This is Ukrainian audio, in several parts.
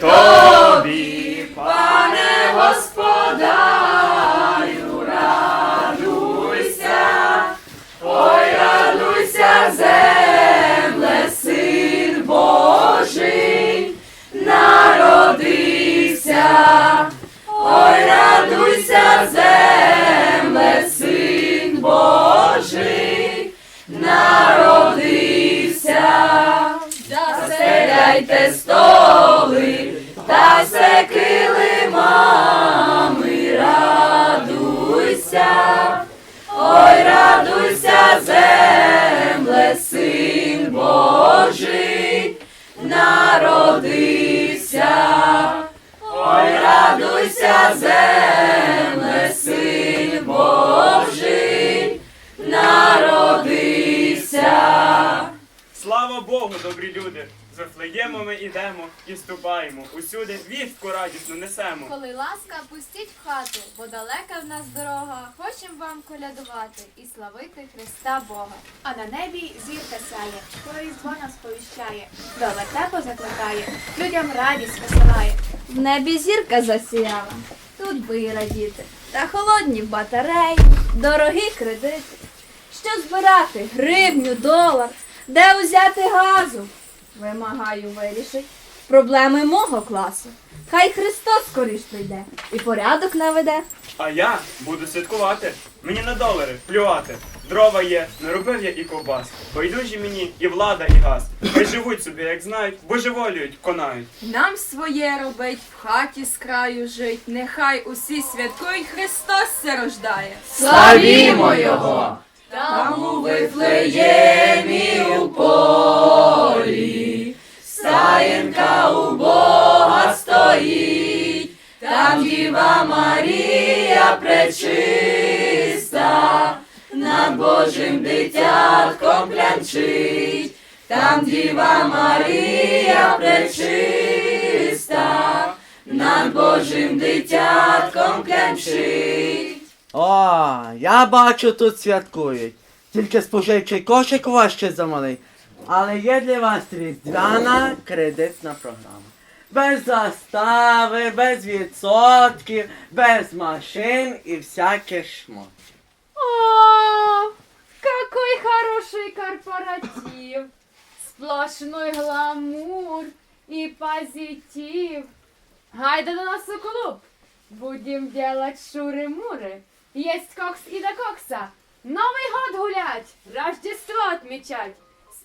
тобі, килимами, радуйся, ой, радуйся, земле, син Божий, народився, ой, радуйся, земле, син Божий, народився. Слава Богу, добрі люди! З Вифлеєму ми ідемо і ступаємо. Усюди вістку радісну несемо. Коли ласка, пустіть в хату, бо далека в нас дорога. Хочем вам колядувати і славити Христа Бога. А на небі зірка сяє, про різдво нас повіщає, до вертепу закликає, людям радість посилає. В небі зірка засіяла, тут би і радіти. Та холодні батареї, дорогі кредити. Що збирати? Гривню, долар, де узяти газу? Вимагаю вирішить проблеми мого класу. Хай Христос скоріш прийде і порядок наведе. А я буду святкувати. Мені на долари плювати. Дрова є, не робив я і ковбас. Байдужі мені і влада, і газ. Хай живуть собі, як знають, божеволюють, конають. Нам своє робить, в хаті з краю жить. Нехай усі святкують, Христос се рождає. Славімо його! Там у Вифлеємі у полі, стаєнка у Бога стоїть, там Діва Марія пречиста, над Божим дитятком клянчить, там Діва Марія пречиста, над Божим дитятком клянчить. О, я бачу, тут святкують. Тільки споживчий кошик ще замалий. Але є для вас різдвяна кредитна програма. Без застави, без відсотків, без машин і всяких шмот. О, какой хороший корпоратив! Сплошной гламур и позитив. Гайда до нас в клуб. Будем делать шуры-муры. Есть кокс и до кокса. Новый год гулять, Рождество отмечать.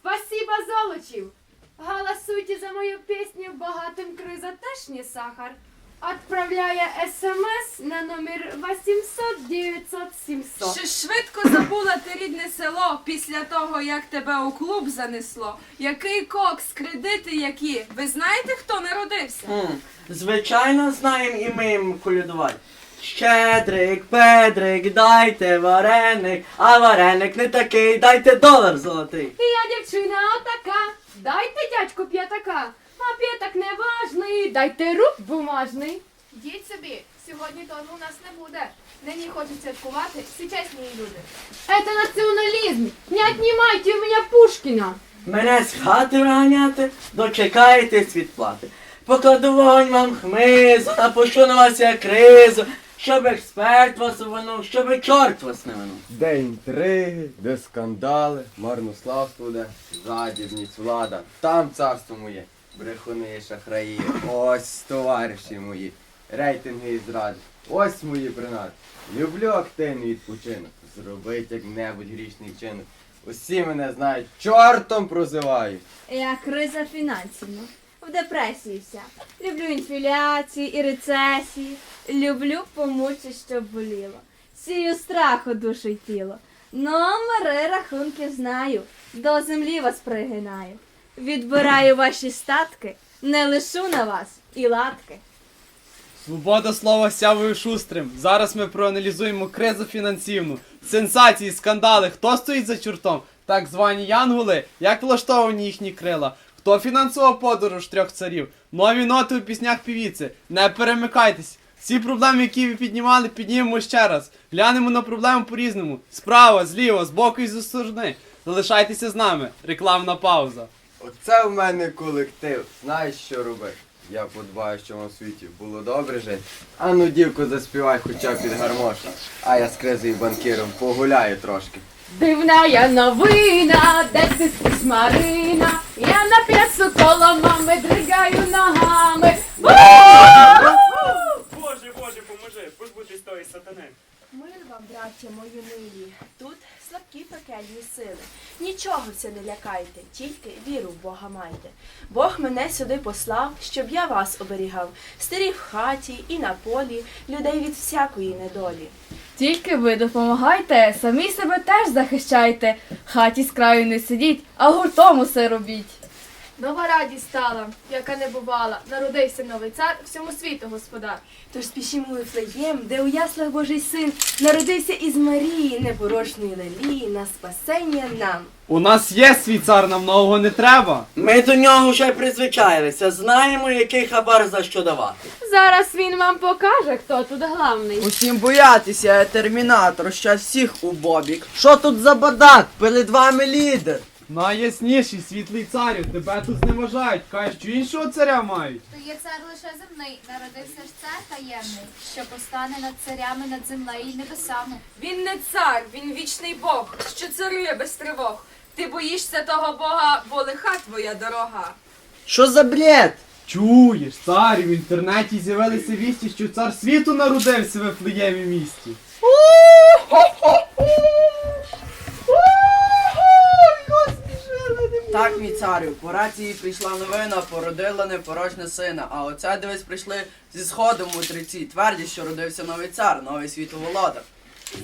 Спасибо, Золочев. Голосуйте за мою песню «Богатым криза теж не сахар». Отправляє смс на номер 800 900 700. Ще швидко забула ти рідне село після того, як тебе у клуб занесло. Який кокс, кредити які? Ви знаєте, хто народився? М, Звичайно, знаємо і ми їм колядувати. Щедрик, педрик, дайте вареник, а вареник не такий, дайте долар золотий. І я дівчина отака, дайте дядьку п'ятака, а п'ятак не важний, дайте руб бумажний. Діть собі, сьогодні торгу у нас не буде. Нині хочуть святкувати всі чесні люди. Это націоналізм, не отнимайте у мене Пушкіна. Мене з хати виганяти, дочекаєтесь відплати. Покладу вогонь вам хмизу, напущу на вас я кризу, щоб експерт вас увинув, щоб чорт вас не винув. Де інтриги, де скандали, марнославство де, жадібність, влада, там царство моє, брехуни, шахраї, ось товариші мої, рейтинги і зради, ось мої принади. Люблю активний відпочинок, зробить як-небудь грішний вчинок. Усі мене знають, чортом прозивають. Я криза фінансівна. В депресії вся. Люблю інфляції і рецесії. Люблю помучить, щоб боліло. Сію страх у душу й тіло. Номери рахунків знаю. До землі вас пригинаю. Відбираю ваші статки, не лишу на вас і латки. Свобода слова сявою шустрим. Зараз ми проаналізуємо кризу фінансівну, сенсації, скандали, хто стоїть за чортом, так звані янголи, як влаштовані їхні крила, хто фінансував подорож трьох царів, нові ноти у піснях півіці. Не перемикайтесь. Всі проблеми, які ви піднімали, піднімемо ще раз. Глянемо на проблему по-різному. Справа, зліва, збоку і зі сторони. Залишайтеся з нами. Рекламна пауза. Оце в мене колектив, знаєш що робити. Я подбаю, що вам в світі було добре жити. А ну, дівку, заспівай хоча б під гармошку. А я з кризою банкіром погуляю трошки. Дивна я новина, де ти спиш, Марина? Я на п'ясу коло мами дригаю ногами. Боже, Боже, поможи, позбутись тої сатани. Мир вам, браття мої милі, тут слабкі пекельні сили. Нічого це не лякайте, тільки віру в Бога майте. Бог мене сюди послав, щоб я вас оберігав, старів в хаті і на полі, людей від всякої недолі. Тільки ви допомагайте, самі себе теж захищайте. Хаті з краю не сидіть, а гуртом усе робіть. Нова радість стала, яка не бувала. Народився новий цар, всьому світу господар. Тож спішімо у Вифлеєм, де у яслах Божий син народився із Марії, непорочної лелії, на спасення нам. У нас є свій цар, нам нового не треба. Ми до нього вже призвичаїлися, знаємо, який хабар за що давати. Зараз він вам покаже, хто тут главний. Усім боятися, я термінатор, ще всіх у бобік. Що тут за бардак? Перед вами лідер. Найясніший світлий царю, тебе тут зневажають. Кажуть, що іншого царя мають. То є цар лише земний, народився ж цар таємний, що постане над царями над землею і небесами. Він не цар, він вічний Бог, що царює без тривог. Ти боїшся того Бога, бо лиха твоя дорога. Що за бред? Чуєш, царю, в інтернеті з'явилися вісті, що цар світу народився в Вифлеємі місті. Так, мій царю, по рації прийшла новина, породила непорочне сина. А оця дивись прийшли зі сходу мудреці. Твердять, що родився новий цар, новий світоволодар.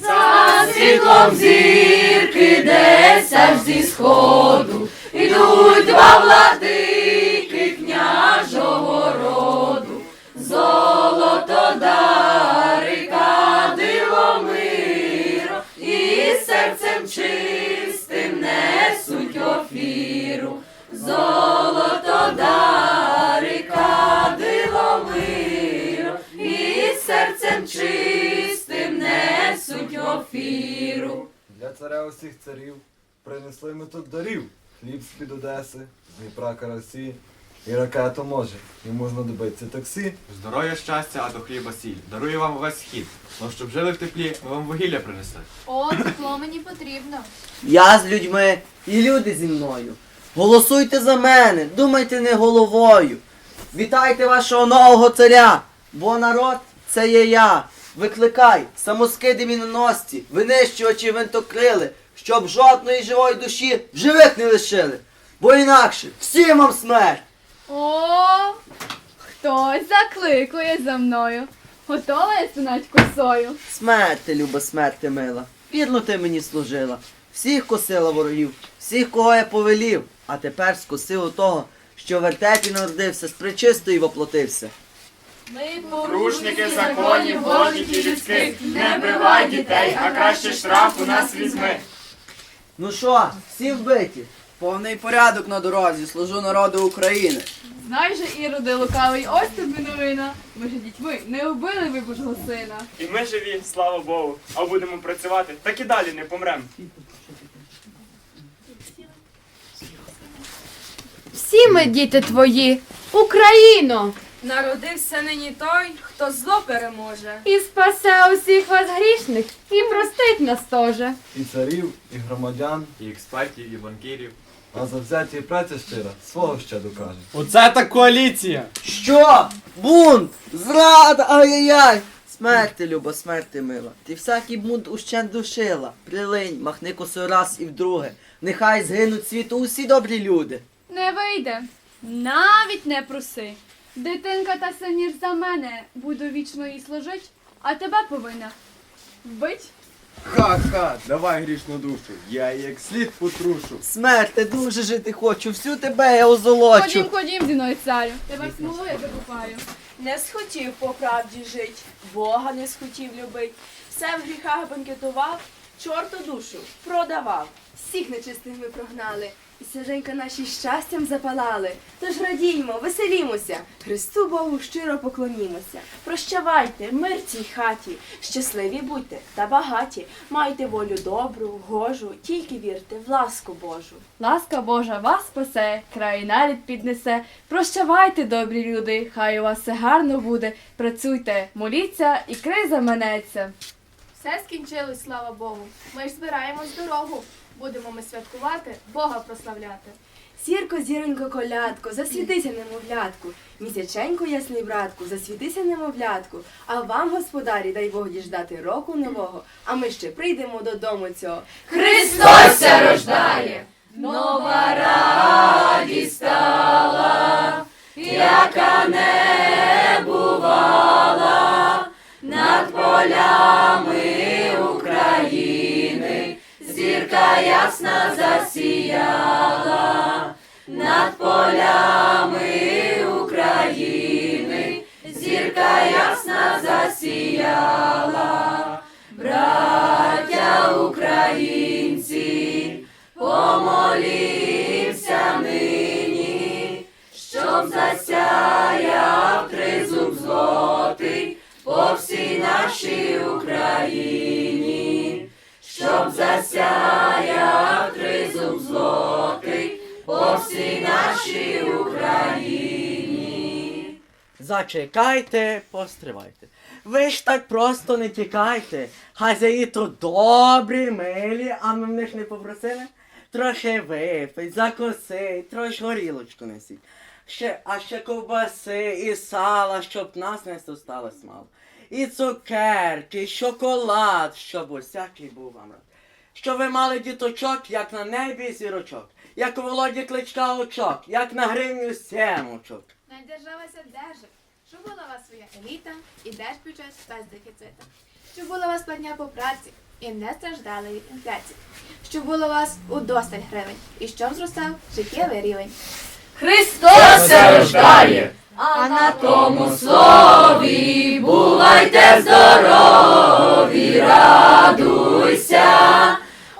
За світлом зірки десь аж зі сходу ідуть два владики княжого роду. Золото дарика диво миру і серцем чистим офіру. Для царя усіх царів принесли ми тут дарів. Хліб з-під Одеси, з Дніпра карасі і ракету може. Йому знадобиться таксі. Здоров'я, щастя, а до хліба сіль. Дарую вам увесь схід. Ну, щоб жили в теплі, ми вам вугілля принесли. О, тепло мені потрібно. Я з людьми і люди зі мною. Голосуйте за мене, думайте не головою. Вітайте вашого нового царя, бо народ це є я. Викликай, самоскиди міноносці, винищувачі винтокрили, щоб жодної живої душі в живих не лишили. Бо інакше всім вам смерть! О, хтось закликує за мною. Готова я стунать косою. Смерти, люба смерти мила, підло ти мені служила. Всіх косила ворогів, всіх, кого я повелів, а тепер скосило того, що в вертепі народився, з причистої воплотився. Рушники законів, Божих і людських, не бивай дітей, а краще штраф у нас візьми. Ну що, всі вбиті? Повний порядок на дорозі, служу народу України. Знай же, Іроди лукавий, ось тобі новина. Ми ж дітьми не вбили ви Божого сина. І ми живі, слава Богу, а будемо працювати, так і далі не помрем. Всі ми діти твої, Україно, Народився нині той, хто зло переможе. і спасе усіх вас грішних, і простить нас тоже. І царів, і громадян, І експертів, і банкірів. а завзяті і праця щира свого ще докаже. Оце та коаліція. Що? Бунт! Зрада! Ай-яй-яй! Смерти, люба, смерти мила. Ти всякий бунт ущен душила. Прилинь, махни косою раз і вдруге. Нехай згинуть світу усі добрі люди. Не вийде, навіть не проси. Дитинка та сильніш за мене, буду вічно їй служить, а тебе повинна вбить. Ха-ха, давай грішну душу. Я її як слід потрушу. Смерти, дуже жити хочу, всю тебе я озолочу. Ходім, ходім зі мною царю, тебе смолою закопаю. Не схотів по правді жить, Бога не схотів любить, все в гріхах бенкетував, чорту душу продавав. всіх нечистих ми прогнали, і святенько наші щастям запалали. Тож радіймо, веселімося, Христу Богу щиро поклонімося. Прощавайте, мир цій хаті, щасливі будьте та багаті, майте волю добру, гожу, тільки вірте в ласку Божу. Ласка Божа вас спасе, край нарід піднесе. Прощавайте, добрі люди, хай у вас все гарно буде. Працюйте, моліться і криза минеться. Все скінчилось, слава Богу. Ми ж збираємось дорогу. Будемо ми святкувати, Бога прославляти. Сірко, зіронько, колядко, засвітися, немовлятку, місяченько, ясний братку, засвітися, немовлятку. А вам, господарі, дай Бог діждати року нового, а ми ще прийдемо додому цього. Христос ся рождає, нова радість стала, яка не бувала над полями ясна засіяла, над полями України, зірка ясна засіяла, браття українці, помолімся нині, щоб засяяв тризуб злотий по всій нашій Україні, щоб засяяв тризуб злотий по всій нашій Україні. Зачекайте, постривайте. Ви ж так просто не тікайте. Хазяї тут добрі, милі, а ми в них не попросили. Трохи випить, закусить, трохи горілочку несіть. Ще, а ще ковбаси і сала, щоб нас не зосталось мало. І цукерки, і шоколад, щоб усякий був вам рад. Що ви мали діточок, як на небі зірочок, як у Володі кличка очок, як на гривню сімочок. Най державася держить, щоб була у вас своя еліта і держбюджет без дефіцита. Щоб була у вас платня по праці і не страждали від інфляції. Щоб було у вас удосталь гривень і щоб зростав життєвий рівень. Христос рождає, а на тому слові бувайте здорові, радуйся,